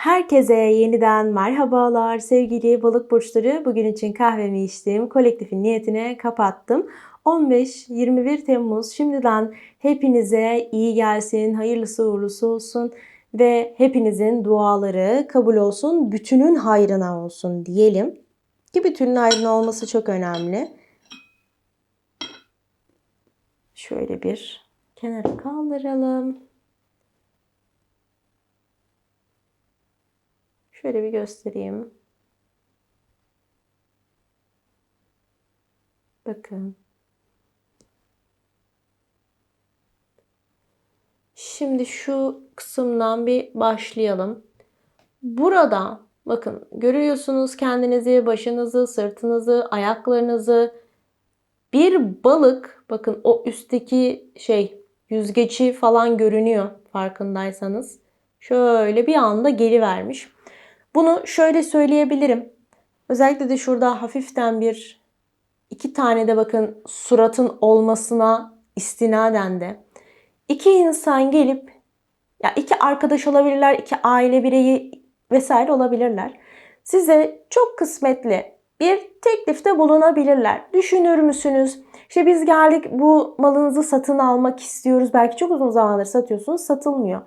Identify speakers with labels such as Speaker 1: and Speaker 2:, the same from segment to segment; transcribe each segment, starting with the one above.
Speaker 1: Herkese yeniden merhabalar sevgili balık burçları. Bugün için kahvemi içtim. Kolektifin niyetine kapattım. 15-21 Temmuz şimdiden hepinize iyi gelsin, hayırlısı uğurlusu olsun ve hepinizin duaları kabul olsun, bütünün hayrına olsun diyelim. Ki bütünün hayrına olması çok önemli. Şöyle bir kenara kaldıralım. Şöyle bir göstereyim. Bakın. Şimdi şu kısımdan bir başlayalım. Burada bakın görüyorsunuz kendinizi, başınızı, sırtınızı, ayaklarınızı. Bir balık bakın o üstteki şey yüzgeci falan görünüyor farkındaysanız. Şöyle bir anda geri vermiş. Bunu şöyle söyleyebilirim. Özellikle de şurada hafiften bir iki tane de bakın suratın olmasına istinaden de iki insan gelip ya iki arkadaş olabilirler, iki aile bireyi vesaire olabilirler. Size çok kısmetli bir teklifte bulunabilirler. Düşünür müsünüz? İşte biz geldik bu malınızı satın almak istiyoruz. Belki çok uzun zamandır satıyorsunuz, satılmıyor.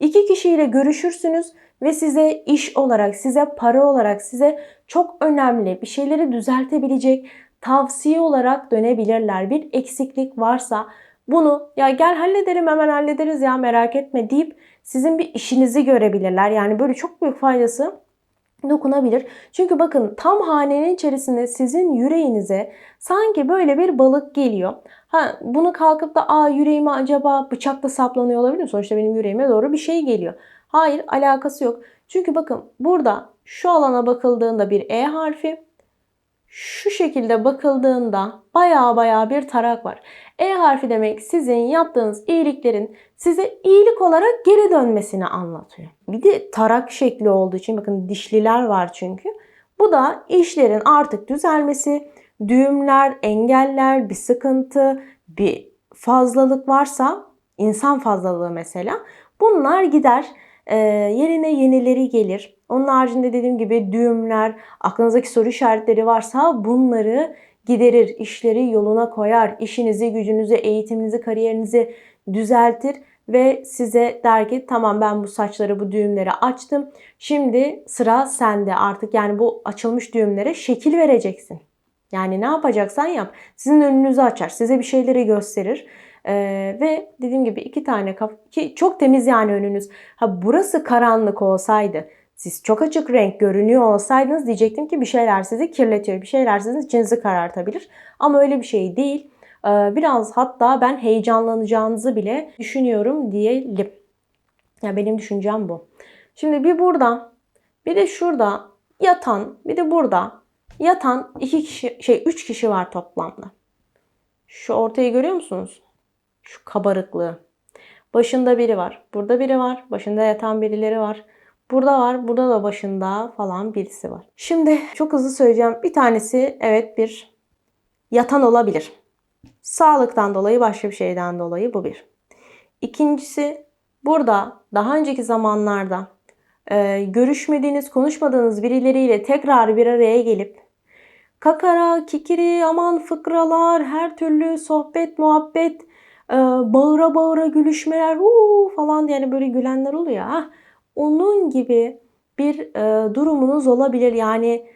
Speaker 1: İki kişiyle görüşürsünüz ve size iş olarak, size para olarak, size çok önemli bir şeyleri düzeltebilecek tavsiye olarak dönebilirler. Bir eksiklik varsa bunu ya gel halledelim hemen hallederiz ya merak etme deyip sizin bir işinizi görebilirler. Yani böyle çok büyük faydası dokunabilir. Çünkü bakın tam hanenin içerisinde sizin yüreğinize sanki böyle bir balık geliyor. Ha bunu kalkıp da aa yüreğime acaba bıçakla saplanıyor olabilir mi? Sonuçta benim yüreğime doğru bir şey geliyor. Hayır alakası yok. Çünkü bakın burada şu alana bakıldığında bir E harfi, şu şekilde bakıldığında baya baya bir tarak var. E harfi demek sizin yaptığınız iyiliklerin size iyilik olarak geri dönmesini anlatıyor. Bir de tarak şekli olduğu için bakın dişliler var çünkü. Bu da işlerin artık düzelmesi, düğümler, engeller, bir sıkıntı, bir fazlalık varsa, insan fazlalığı mesela bunlar gider. Ee, yerine yenileri gelir. Onun haricinde dediğim gibi düğümler, aklınızdaki soru işaretleri varsa bunları giderir, işleri yoluna koyar, işinizi, gücünüzü, eğitiminizi, kariyerinizi düzeltir ve size der ki tamam ben bu saçları, bu düğümleri açtım. Şimdi sıra sende artık yani bu açılmış düğümlere şekil vereceksin. Yani ne yapacaksan yap. Sizin önünüzü açar, size bir şeyleri gösterir. Ee, ve dediğim gibi iki tane kap ki çok temiz yani önünüz. Ha burası karanlık olsaydı siz çok açık renk görünüyor olsaydınız diyecektim ki bir şeyler sizi kirletiyor. Bir şeyler sizin içinizi karartabilir. Ama öyle bir şey değil. Ee, biraz hatta ben heyecanlanacağınızı bile düşünüyorum diyelim. Ya benim düşüncem bu. Şimdi bir burada, bir de şurada yatan, bir de burada yatan iki kişi, şey üç kişi var toplamda. Şu ortayı görüyor musunuz? Şu kabarıklığı. Başında biri var. Burada biri var. Başında yatan birileri var. Burada var. Burada da başında falan birisi var. Şimdi çok hızlı söyleyeceğim. Bir tanesi evet bir yatan olabilir. Sağlıktan dolayı başka bir şeyden dolayı bu bir. İkincisi burada daha önceki zamanlarda e, görüşmediğiniz, konuşmadığınız birileriyle tekrar bir araya gelip kakara, kikiri, aman fıkralar, her türlü sohbet, muhabbet, bağıra bağıra gülüşmeler huu falan yani böyle gülenler oluyor. Hah, onun gibi bir durumunuz olabilir. Yani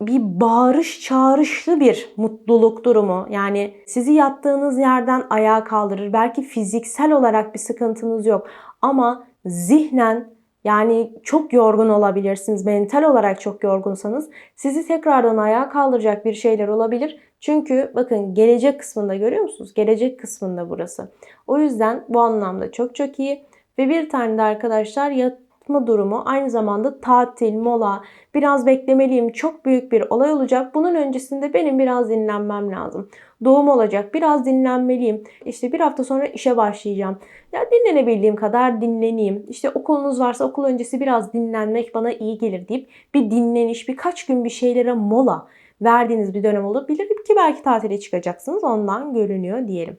Speaker 1: bir bağırış çağrışlı bir mutluluk durumu. Yani sizi yattığınız yerden ayağa kaldırır. Belki fiziksel olarak bir sıkıntınız yok ama zihnen yani çok yorgun olabilirsiniz. Mental olarak çok yorgunsanız sizi tekrardan ayağa kaldıracak bir şeyler olabilir. Çünkü bakın gelecek kısmında görüyor musunuz? Gelecek kısmında burası. O yüzden bu anlamda çok çok iyi. Ve bir tane de arkadaşlar yatma durumu aynı zamanda tatil, mola, biraz beklemeliyim, çok büyük bir olay olacak. Bunun öncesinde benim biraz dinlenmem lazım. Doğum olacak, biraz dinlenmeliyim. İşte bir hafta sonra işe başlayacağım. Ya dinlenebildiğim kadar dinleneyim. İşte okulunuz varsa okul öncesi biraz dinlenmek bana iyi gelir deyip bir dinleniş, birkaç gün bir şeylere mola verdiğiniz bir dönem olabilir ki belki tatile çıkacaksınız ondan görünüyor diyelim.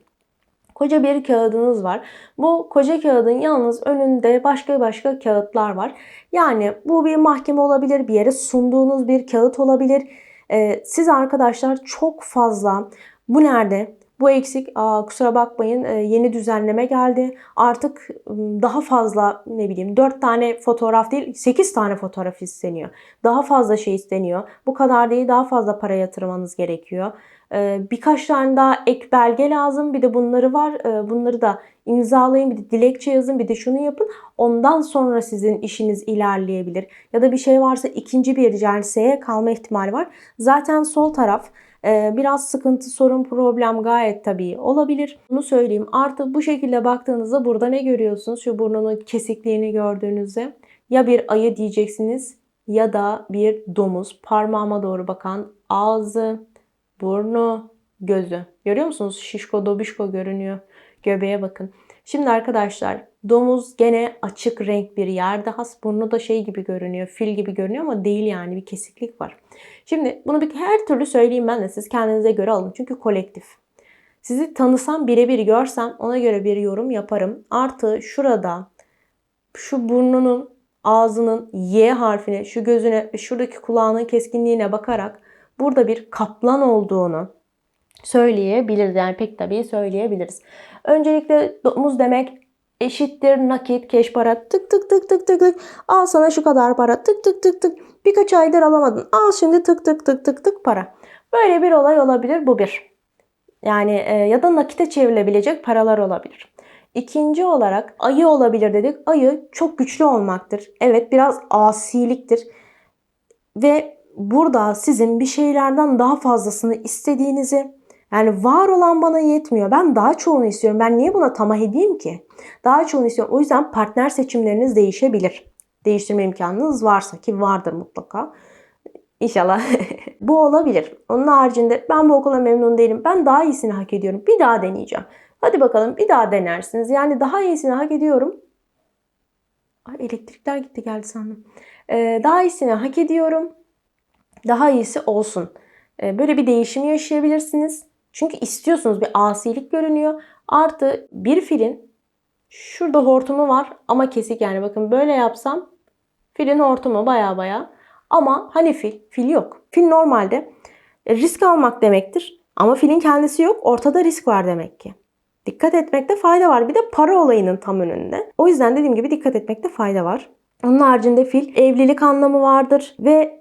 Speaker 1: Koca bir kağıdınız var. Bu koca kağıdın yalnız önünde başka başka kağıtlar var. Yani bu bir mahkeme olabilir, bir yere sunduğunuz bir kağıt olabilir. Ee, siz arkadaşlar çok fazla bu nerede? Bu eksik. Aa, kusura bakmayın e, yeni düzenleme geldi. Artık daha fazla ne bileyim 4 tane fotoğraf değil 8 tane fotoğraf isteniyor. Daha fazla şey isteniyor. Bu kadar değil daha fazla para yatırmanız gerekiyor. Ee, birkaç tane daha ek belge lazım. Bir de bunları var. Ee, bunları da imzalayın. Bir de dilekçe yazın. Bir de şunu yapın. Ondan sonra sizin işiniz ilerleyebilir. Ya da bir şey varsa ikinci bir celseye kalma ihtimali var. Zaten sol taraf e, biraz sıkıntı, sorun, problem gayet tabii olabilir. Bunu söyleyeyim. Artı bu şekilde baktığınızda burada ne görüyorsunuz? Şu burnunun kesikliğini gördüğünüzde ya bir ayı diyeceksiniz ya da bir domuz. Parmağıma doğru bakan ağzı, burnu, gözü. Görüyor musunuz? Şişko dobişko görünüyor. Göbeğe bakın. Şimdi arkadaşlar domuz gene açık renk bir yerde has. Burnu da şey gibi görünüyor. Fil gibi görünüyor ama değil yani bir kesiklik var. Şimdi bunu bir her türlü söyleyeyim ben de siz kendinize göre alın. Çünkü kolektif. Sizi tanısam birebir görsem ona göre bir yorum yaparım. Artı şurada şu burnunun ağzının Y harfine, şu gözüne şuradaki kulağının keskinliğine bakarak burada bir kaplan olduğunu söyleyebiliriz. Yani pek tabii söyleyebiliriz. Öncelikle domuz demek eşittir nakit keş para tık tık tık tık tık tık al sana şu kadar para tık tık tık tık birkaç aydır alamadın al şimdi tık tık tık tık tık para. Böyle bir olay olabilir bu bir. Yani e, ya da nakite çevrilebilecek paralar olabilir. İkinci olarak ayı olabilir dedik. Ayı çok güçlü olmaktır. Evet biraz asiliktir. Ve burada sizin bir şeylerden daha fazlasını istediğinizi yani var olan bana yetmiyor. Ben daha çoğunu istiyorum. Ben niye buna tamah edeyim ki? Daha çoğunu istiyorum. O yüzden partner seçimleriniz değişebilir. Değiştirme imkanınız varsa ki vardır mutlaka. İnşallah bu olabilir. Onun haricinde ben bu okula memnun değilim. Ben daha iyisini hak ediyorum. Bir daha deneyeceğim. Hadi bakalım bir daha denersiniz. Yani daha iyisini hak ediyorum. Ay elektrikler gitti geldi sandım. Ee, daha iyisini hak ediyorum. Daha iyisi olsun. Ee, böyle bir değişim yaşayabilirsiniz. Çünkü istiyorsunuz bir asilik görünüyor. Artı bir filin şurada hortumu var ama kesik yani bakın böyle yapsam filin hortumu baya baya ama hani fil? Fil yok. Fil normalde e, risk almak demektir. Ama filin kendisi yok. Ortada risk var demek ki. Dikkat etmekte fayda var. Bir de para olayının tam önünde. O yüzden dediğim gibi dikkat etmekte fayda var. Onun haricinde fil evlilik anlamı vardır ve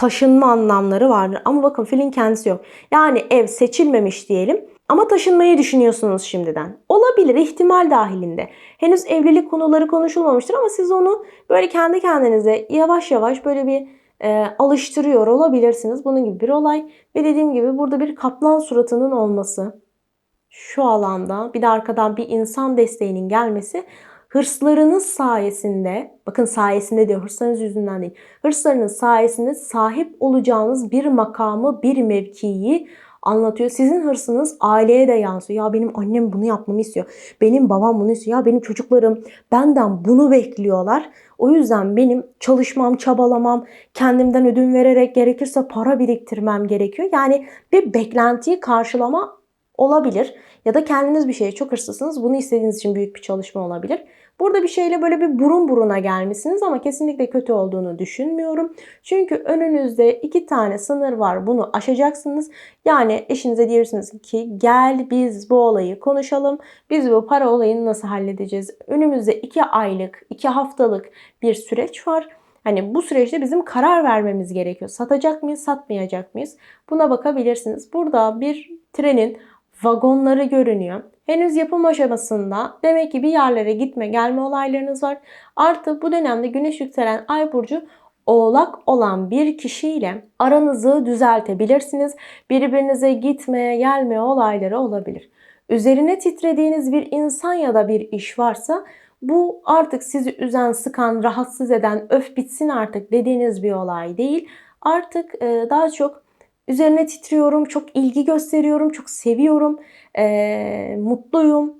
Speaker 1: taşınma anlamları vardır. Ama bakın filin kendisi yok. Yani ev seçilmemiş diyelim ama taşınmayı düşünüyorsunuz şimdiden. Olabilir ihtimal dahilinde. Henüz evlilik konuları konuşulmamıştır ama siz onu böyle kendi kendinize yavaş yavaş böyle bir e, alıştırıyor olabilirsiniz. Bunun gibi bir olay. Ve dediğim gibi burada bir kaplan suratının olması şu alanda bir de arkadan bir insan desteğinin gelmesi hırslarınız sayesinde, bakın sayesinde diyor hırslarınız yüzünden değil, hırslarınız sayesinde sahip olacağınız bir makamı, bir mevkiyi anlatıyor. Sizin hırsınız aileye de yansıyor. Ya benim annem bunu yapmamı istiyor. Benim babam bunu istiyor. Ya benim çocuklarım benden bunu bekliyorlar. O yüzden benim çalışmam, çabalamam, kendimden ödün vererek gerekirse para biriktirmem gerekiyor. Yani bir beklentiyi karşılama olabilir. Ya da kendiniz bir şeye çok hırslısınız. Bunu istediğiniz için büyük bir çalışma olabilir. Burada bir şeyle böyle bir burun buruna gelmişsiniz ama kesinlikle kötü olduğunu düşünmüyorum. Çünkü önünüzde iki tane sınır var. Bunu aşacaksınız. Yani eşinize diyorsunuz ki gel biz bu olayı konuşalım. Biz bu para olayını nasıl halledeceğiz? Önümüzde iki aylık, iki haftalık bir süreç var. Hani bu süreçte bizim karar vermemiz gerekiyor. Satacak mıyız, satmayacak mıyız? Buna bakabilirsiniz. Burada bir trenin vagonları görünüyor. Henüz yapım aşamasında demek ki bir yerlere gitme gelme olaylarınız var. Artı bu dönemde güneş yükselen ay burcu oğlak olan bir kişiyle aranızı düzeltebilirsiniz. Birbirinize gitmeye gelme olayları olabilir. Üzerine titrediğiniz bir insan ya da bir iş varsa bu artık sizi üzen, sıkan, rahatsız eden, öf bitsin artık dediğiniz bir olay değil. Artık daha çok Üzerine titriyorum, çok ilgi gösteriyorum, çok seviyorum, e, mutluyum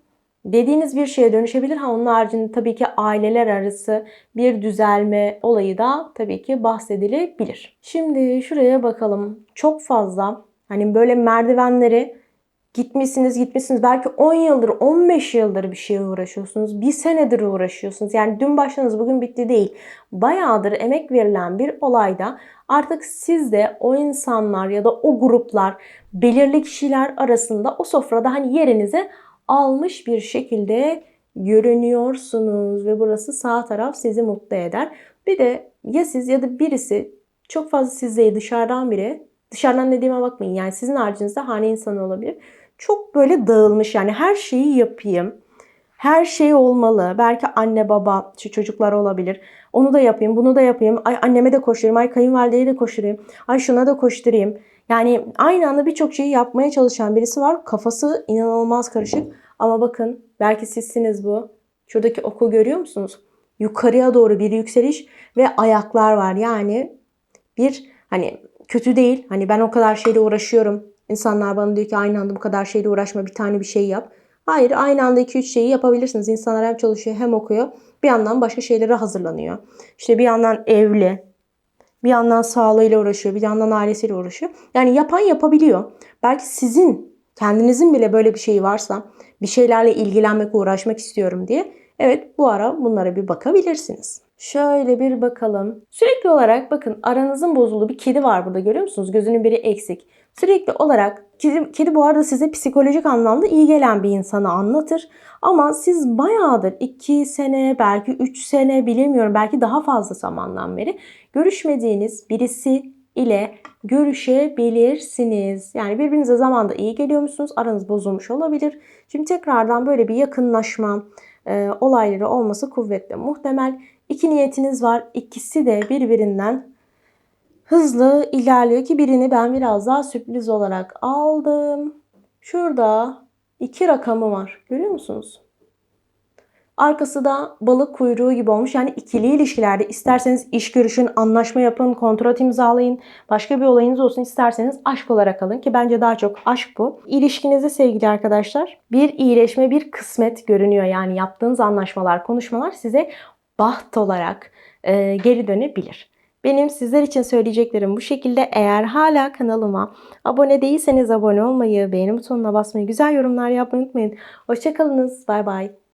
Speaker 1: dediğiniz bir şeye dönüşebilir. Ha onun haricinde tabii ki aileler arası bir düzelme olayı da tabii ki bahsedilebilir. Şimdi şuraya bakalım. Çok fazla hani böyle merdivenleri Gitmişsiniz gitmişsiniz belki 10 yıldır 15 yıldır bir şeye uğraşıyorsunuz. Bir senedir uğraşıyorsunuz. Yani dün başladınız bugün bitti değil. Bayağıdır emek verilen bir olayda artık siz de o insanlar ya da o gruplar belirli kişiler arasında o sofrada hani yerinizi almış bir şekilde görünüyorsunuz ve burası sağ taraf sizi mutlu eder. Bir de ya siz ya da birisi çok fazla sizde dışarıdan biri dışarıdan dediğime bakmayın yani sizin haricinizde hane insanı olabilir. Çok böyle dağılmış yani her şeyi yapayım. Her şey olmalı. Belki anne baba, şu çocuklar olabilir. Onu da yapayım, bunu da yapayım. Ay anneme de koşturayım, ay kayınvalideye de koşturayım. Ay şuna da koşturayım. Yani aynı anda birçok şeyi yapmaya çalışan birisi var. Kafası inanılmaz karışık. Ama bakın belki sizsiniz bu. Şuradaki oku görüyor musunuz? Yukarıya doğru bir yükseliş ve ayaklar var. Yani bir hani kötü değil. Hani ben o kadar şeyle uğraşıyorum. İnsanlar bana diyor ki aynı anda bu kadar şeyle uğraşma bir tane bir şey yap. Hayır aynı anda 2-3 şeyi yapabilirsiniz. İnsanlar hem çalışıyor hem okuyor. Bir yandan başka şeylere hazırlanıyor. İşte bir yandan evli. Bir yandan sağlığıyla uğraşıyor. Bir yandan ailesiyle uğraşıyor. Yani yapan yapabiliyor. Belki sizin kendinizin bile böyle bir şeyi varsa bir şeylerle ilgilenmek, uğraşmak istiyorum diye evet bu ara bunlara bir bakabilirsiniz. Şöyle bir bakalım. Sürekli olarak bakın aranızın bozulduğu bir kedi var burada görüyor musunuz? Gözünün biri eksik. Sürekli olarak kedi, kedi bu arada size psikolojik anlamda iyi gelen bir insanı anlatır. Ama siz bayağıdır 2 sene belki 3 sene bilemiyorum belki daha fazla zamandan beri görüşmediğiniz birisi ile görüşebilirsiniz. Yani birbirinize zamanda iyi geliyormuşsunuz. Aranız bozulmuş olabilir. Şimdi tekrardan böyle bir yakınlaşma e, olayları olması kuvvetli muhtemel. İki niyetiniz var. İkisi de birbirinden hızlı ilerliyor ki birini ben biraz daha sürpriz olarak aldım. Şurada iki rakamı var. Görüyor musunuz? Arkası da balık kuyruğu gibi olmuş. Yani ikili ilişkilerde isterseniz iş görüşün, anlaşma yapın, kontrat imzalayın. Başka bir olayınız olsun isterseniz aşk olarak alın ki bence daha çok aşk bu. İlişkinizde sevgili arkadaşlar bir iyileşme, bir kısmet görünüyor. Yani yaptığınız anlaşmalar, konuşmalar size baht olarak e, geri dönebilir. Benim sizler için söyleyeceklerim bu şekilde. Eğer hala kanalıma abone değilseniz abone olmayı, beğeni butonuna basmayı, güzel yorumlar yapmayı unutmayın. Hoşçakalınız. Bay bay.